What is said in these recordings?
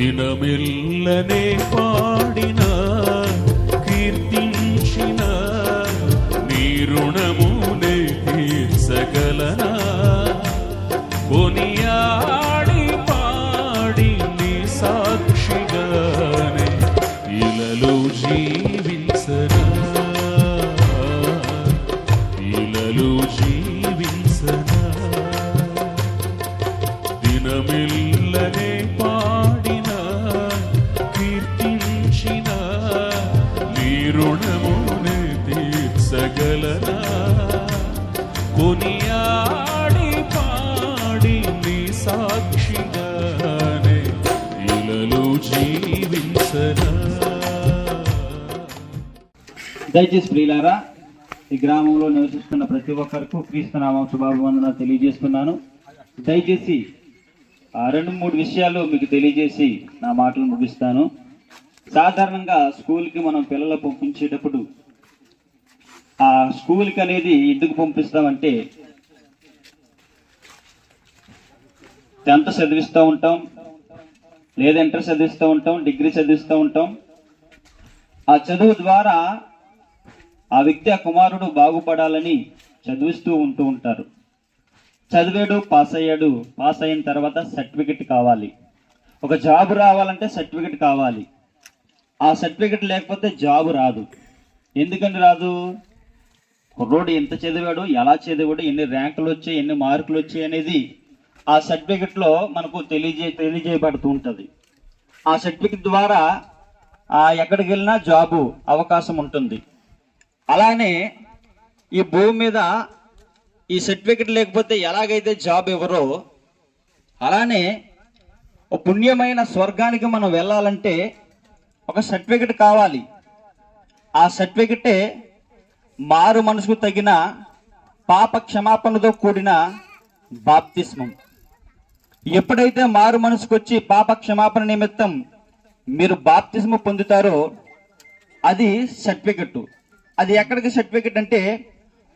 దినమెల్లనే పాడిన కీర్తించిన నీ రుణమునే తీర్చగలనా కొనియా కొనియాడి పాడి నీ సాక్షిగానే దయచేసి ప్రియులారా ఈ గ్రామంలో నివసిస్తున్న ప్రతి ఒక్కరికి క్రీస్తు నామం శుభాభివందన తెలియజేస్తున్నాను. దయచేసి ఆ రెండు మూడు విషయాలు మీకు తెలియజేసి నా మాటలు ముగిస్తాను. సాధారణంగా స్కూల్కి మనం పిల్లలు పంపించేటప్పుడు ఆ స్కూల్కి అనేది ఎందుకు పంపిస్తామంటే టెన్త్ చదివిస్తూ ఉంటాం లేదా ఇంటర్ చదివిస్తూ ఉంటాం డిగ్రీ చదివిస్తూ ఉంటాం. ఆ చదువు ద్వారా ఆ వ్యక్తి ఆ కుమారుడు బాగుపడాలని చదివిస్తూ ఉంటూ ఉంటారు. చదివాడు పాస్ అయ్యాడు పాస్ అయిన తర్వాత సర్టిఫికెట్ కావాలి. ఒక జాబ్ రావాలంటే సర్టిఫికెట్ కావాలి. ఆ సర్టిఫికెట్ లేకపోతే జాబ్ రాదు. ఎందుకని రాదు? కుర్రోడు ఎంత చదివాడు ఎలా చదివాడు ఎన్ని ర్యాంకులు వచ్చాయి ఎన్ని మార్కులు వచ్చాయి అనేది ఆ సర్టిఫికెట్లో మనకు తెలియజే తెలియజేయబడుతూ ఉంటుంది. ఆ సర్టిఫికెట్ ద్వారా ఆ ఎక్కడికి వెళ్ళినా జాబు అవకాశం ఉంటుంది. అలానే ఈ భూమి మీద ఈ సర్టిఫికెట్ లేకపోతే ఎలాగైతే జాబ్ ఇవ్వరో అలానే పుణ్యమైన స్వర్గానికి మనం వెళ్ళాలంటే ఒక సర్టిఫికెట్ కావాలి. ఆ సర్టిఫికెటే మారు మనసుకు తగిన పాప క్షమాపణతో కూడిన బాప్తిస్మం. ఎప్పుడైతే మారు మనసుకు వచ్చి పాప క్షమాపణ నిమిత్తం మీరు బాప్తిస్మ పొందుతారో అది సర్టిఫికెట్ అది ఎక్కడికి సర్టిఫికెట్ అంటే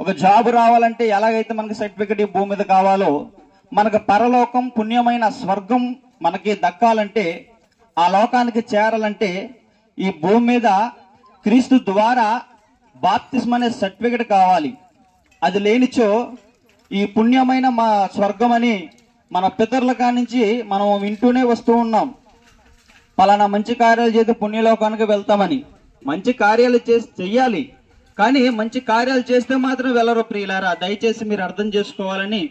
ఒక జాబ్ రావాలంటే ఎలాగైతే మనకి సర్టిఫికెట్ ఈ భూమి మీద కావాలో మనకు పరలోకం పుణ్యమైన స్వర్గం మనకి దక్కాలంటే ఆ లోకానికి చేరాలంటే ఈ భూమి మీద క్రీస్తు ద్వారా బాప్తిజం అనే సర్టిఫికెట్ కావాలి. అది లేనిచో ఈ పుణ్యమైన మా స్వర్గం అని మన పితరుల కానించి మనం వింటూనే వస్తూ ఉన్నాం. పలానా మంచి కార్యాలు చేసి పుణ్యలోకానికి వెళ్తామని. మంచి కార్యాలు చేసి చెయ్యాలి. కానీ మంచి కార్యాలు చేస్తే మాత్రం వెళ్ళరు ప్రియులారా. దయచేసి మీరు అర్థం చేసుకోవాలని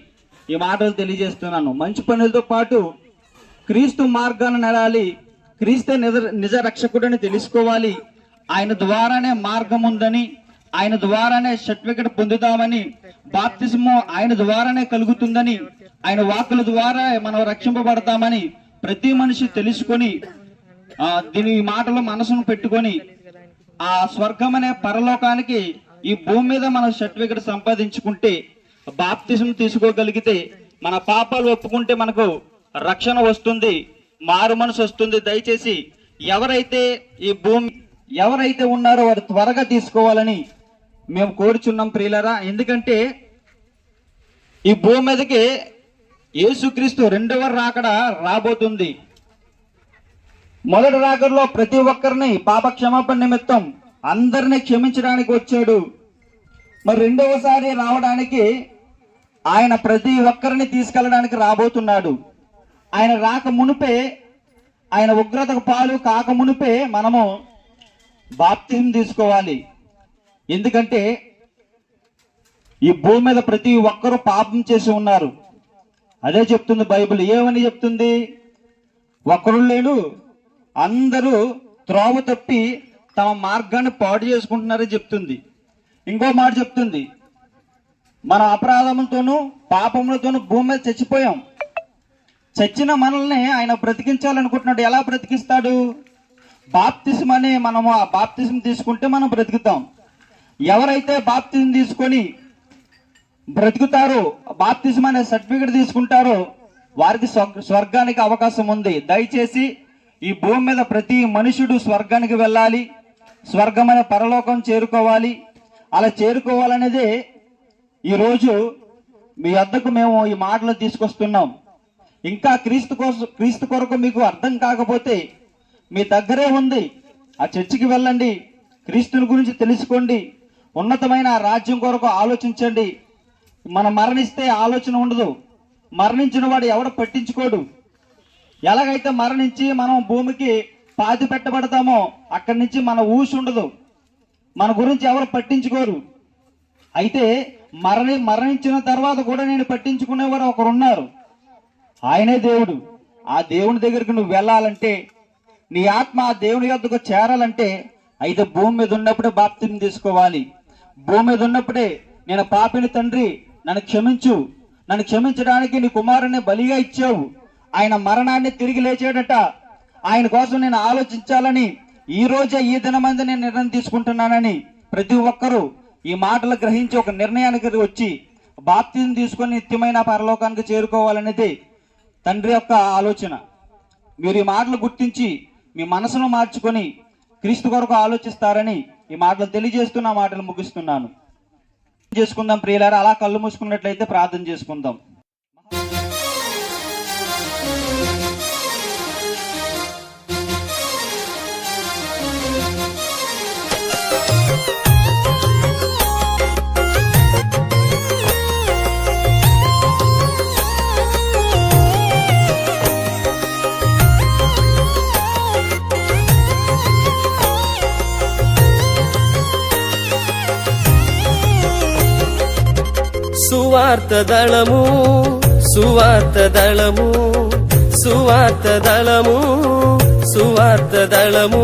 ఈ మాటలు తెలియజేస్తున్నాను. మంచి పనులతో పాటు క్రీస్తు మార్గాన్ని నడాలి. క్రీస్తే నిజ నిజ రక్షకుడని తెలుసుకోవాలి. ఆయన ద్వారానే మార్గం ఉందని ఆయన ద్వారానే సర్టిఫికెట్ పొందుతామని బాప్తిసము ఆయన ద్వారానే కలుగుతుందని ఆయన వాక్కుల ద్వారా మనం రక్షింపబడతామని ప్రతి మనిషి తెలుసుకొని ఆ దీని ఈ మాటలు మనసును పెట్టుకొని ఆ స్వర్గం అనే పరలోకానికి ఈ భూమి మీద మనం సర్టిఫికెట్ సంపాదించుకుంటే బాప్తిజం తీసుకోగలిగితే మన పాపాలు ఒప్పుకుంటే మనకు రక్షణ వస్తుంది మారు మనసు వస్తుంది. దయచేసి ఎవరైతే ఈ భూమి ఎవరైతే ఉన్నారో వారు త్వరగా తీసుకోవాలని మేము కోరుచున్నాం ప్రియులరా. ఎందుకంటే ఈ భూమి మీదకి యేసుక్రీస్తు రెండవ రాకడ రాబోతుంది. మొదటి రాకడలో ప్రతి ఒక్కరిని పాప క్షమాపణ నిమిత్తం అందరినీ క్షమించడానికి వచ్చాడు. మరి రెండవసారి రావడానికి ఆయన ప్రతి ఒక్కరిని తీసుకెళ్ళడానికి రాబోతున్నాడు. ఆయన రాక మునుపే ఆయన ఉగ్రతకు పాలు కాక మునుపే మనము బాప్తిం తీసుకోవాలి. ఎందుకంటే ఈ భూమి మీద ప్రతి ఒక్కరూ పాపం చేసి ఉన్నారు. అదే చెప్తుంది బైబిల్. ఏమని చెప్తుంది? ఒక్కరు లేడు అందరూ త్రోవ తప్పి తమ మార్గాన్ని పాడు చేసుకుంటున్నారని చెప్తుంది. ఇంకో మాట చెప్తుంది. మన అపరాధములతోనూ పాపములతోనూ భూమి మీద చచ్చిపోయాం. చచ్చిన మనల్ని ఆయన బ్రతికించాలనుకుంటున్నాడు. ఎలా బ్రతికిస్తాడు? బాప్తిజం అనే మనము ఆ బాప్తిజం తీసుకుంటే మనం బ్రతుకుతాం. ఎవరైతే బాప్తిసం తీసుకొని బ్రతుకుతారో బాప్తిజం అనే సర్టిఫికెట్ తీసుకుంటారో వారికి స్వర్గానికి అవకాశం ఉంది. దయచేసి ఈ భూమి మీద ప్రతి మనుషుడు స్వర్గానికి వెళ్ళాలి స్వర్గం పరలోకం చేరుకోవాలి. అలా చేరుకోవాలనేదే ఈరోజు మీ వద్దకు మేము ఈ మాటలు తీసుకొస్తున్నాం. ఇంకా క్రీస్తు కోసం క్రీస్తు కొరకు మీకు అర్థం కాకపోతే మీ దగ్గరే ఉంది. ఆ చర్చికి వెళ్ళండి. క్రీస్తుని గురించి తెలుసుకోండి. ఉన్నతమైన రాజ్యం కొరకు ఆలోచించండి. మనం మరణిస్తే ఆలోచన ఉండదు. మరణించిన వాడు ఎవడు పట్టించుకోడు. ఎలాగైతే మరణించి మనం భూమికి పాతి పెట్టబడతామో అక్కడి నుంచి మన ఊసి ఉండదు. మన గురించి ఎవరు పట్టించుకోరు. అయితే మరణి మరణించిన తర్వాత కూడా నేను పట్టించుకునేవారు ఒకరు ఉన్నారు ఆయనే దేవుడు. ఆ దేవుని దగ్గరికి నువ్వు వెళ్ళాలంటే నీ ఆత్మ దేవుని యొద్దకు చేరాలంటే అయితే భూమి మీద ఉన్నప్పుడే బాప్తిని తీసుకోవాలి. భూమి మీద ఉన్నప్పుడే నేను పాపిని తండ్రి నన్ను క్షమించు. నన్ను క్షమించడానికి నీ కుమారుని బలిగా ఇచ్చావు. ఆయన మరణాన్ని తిరిగి లేచాడట ఆయన కోసం నేను ఆలోచించాలని ఈ రోజే ఈ దినమంది నేను నిర్ణయం తీసుకుంటున్నానని ప్రతి ఒక్కరూ ఈ మాటలు గ్రహించి ఒక నిర్ణయానికి వచ్చి బాప్తిని తీసుకొని నిత్యమైన పరలోకానికి చేరుకోవాలనేది తండ్రి యొక్క ఆలోచన. మీరు ఈ మాటలు గుర్తించి మీ మనసును మార్చుకొని క్రీస్తు కొరకు ఆలోచిస్తారని ఈ మాటలు తెలియజేస్తున్న మాటలు ముగిస్తున్నాను. చేసుకుందాం ప్రియులారా అలా కళ్ళు మూసుకున్నట్లయితే ప్రార్థన చేసుకుందాం. సువార్త దళము సువార్త దళము సువార్త దళము సువార్త దళము.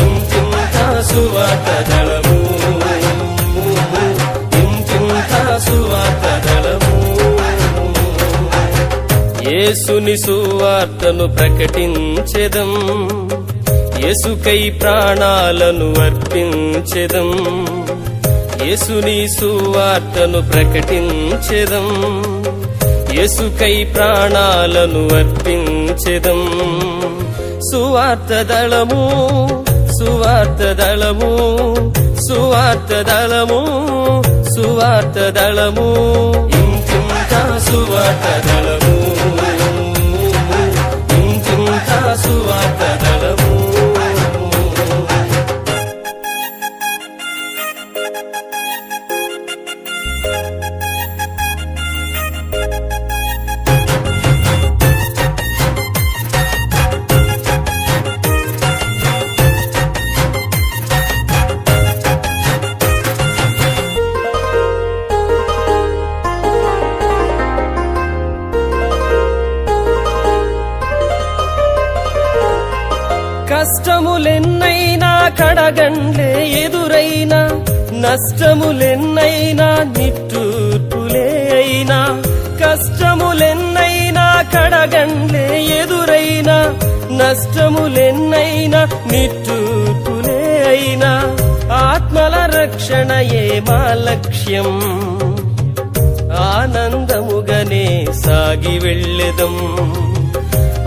ఇంతింత సువార్త దళము ఇంతింత యేసుని సువార్తను ప్రకటించెదం యేసుకై ప్రాణాలను అర్పించెదం. యేసుని సువార్తను ప్రకటించెదం. యేసుకై ప్రాణాలను అర్పించెదం. సువార్త దళము సువార్త దళము సువార్త దళము సువార్త దళము. ఇంకింత సువార్త కడగండ్లే ఎదురైనా నష్టములెన్నైనా నిట్టూర్పులే అయినా కష్టములెన్నైనా కడగండ్లే ఎదురైనా నష్టములెన్నైనా నిట్టూర్పులే అయినా ఆత్మల రక్షణయే మా లక్ష్యం. ఆనందముగనే సాగి వెళ్ళెదం.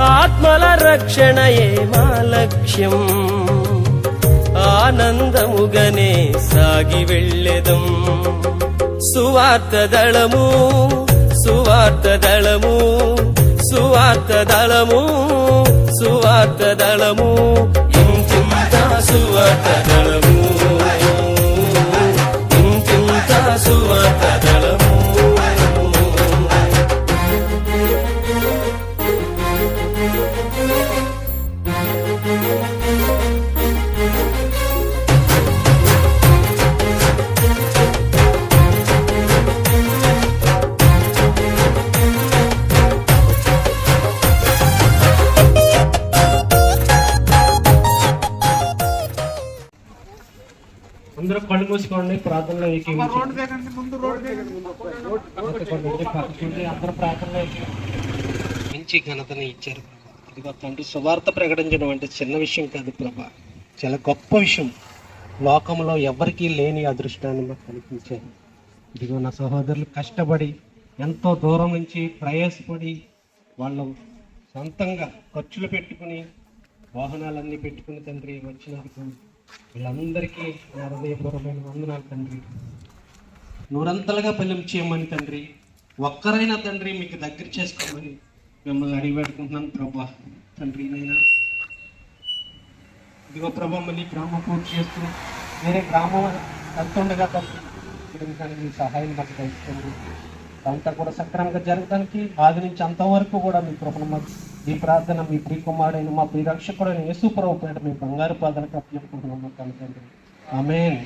ఆత్మల రక్షణయే మా లక్ష్యం. ఆనందముగనే సాగి వెళ్ళెదం. సువార్త దళము సువార్త దళము సువార్త దళము సువార్త దళము. ఇంకింత సువార్త అందరూ కళ్ళు మూసుకోండి ప్రార్థనలో అందరూ. మంచి ఘనతని ఇచ్చారు ఇదిగో తండ్రి సువార్త ప్రకటించడం అంటే చిన్న విషయం కాదు ప్రభా. చాలా గొప్ప విషయం. లోకంలో ఎవరికీ లేని అదృష్టాన్ని మాకు కల్పించారు. ఇదిగో నా సహోదరులు కష్టపడి ఎంతో దూరం నుంచి ప్రయాసపడి వాళ్ళు సొంతంగా ఖర్చులు పెట్టుకుని వాహనాలన్నీ పెట్టుకుని తండ్రి వచ్చినందుకు వీళ్ళందరికీ హృదయపూర్వమైన వందనాలు తండ్రి. నూరంతలుగా ఫలం చేయమని తండ్రి. ఒక్కరైనా తండ్రి మీకు దగ్గర చేసుకోమని మిమ్మల్ని అడిగి పెట్టుకుంటున్నాను ప్రభా. తండ్రి నైనా ఇదిగో ప్రభా మళ్ళీ గ్రామం పూర్తి చేస్తూ వేరే గ్రామం వెళ్తుండగా తండ్రి మీ సహాయం మాకు తెలుస్తుంది అంతా కూడా సక్రమంగా జరగడానికి ఆది నుంచి అంతవరకు కూడా మీ కృపణ మాకు ఈ ప్రార్థన మీ ప్రియ కుమారుడైన మా ప్రియ రక్షకుడైన యేసు ప్రభు పేట మీ బంగారు పాదలకు అప్పచెప్పుకుంటున్నాం తండ్రి. ఆమెన్.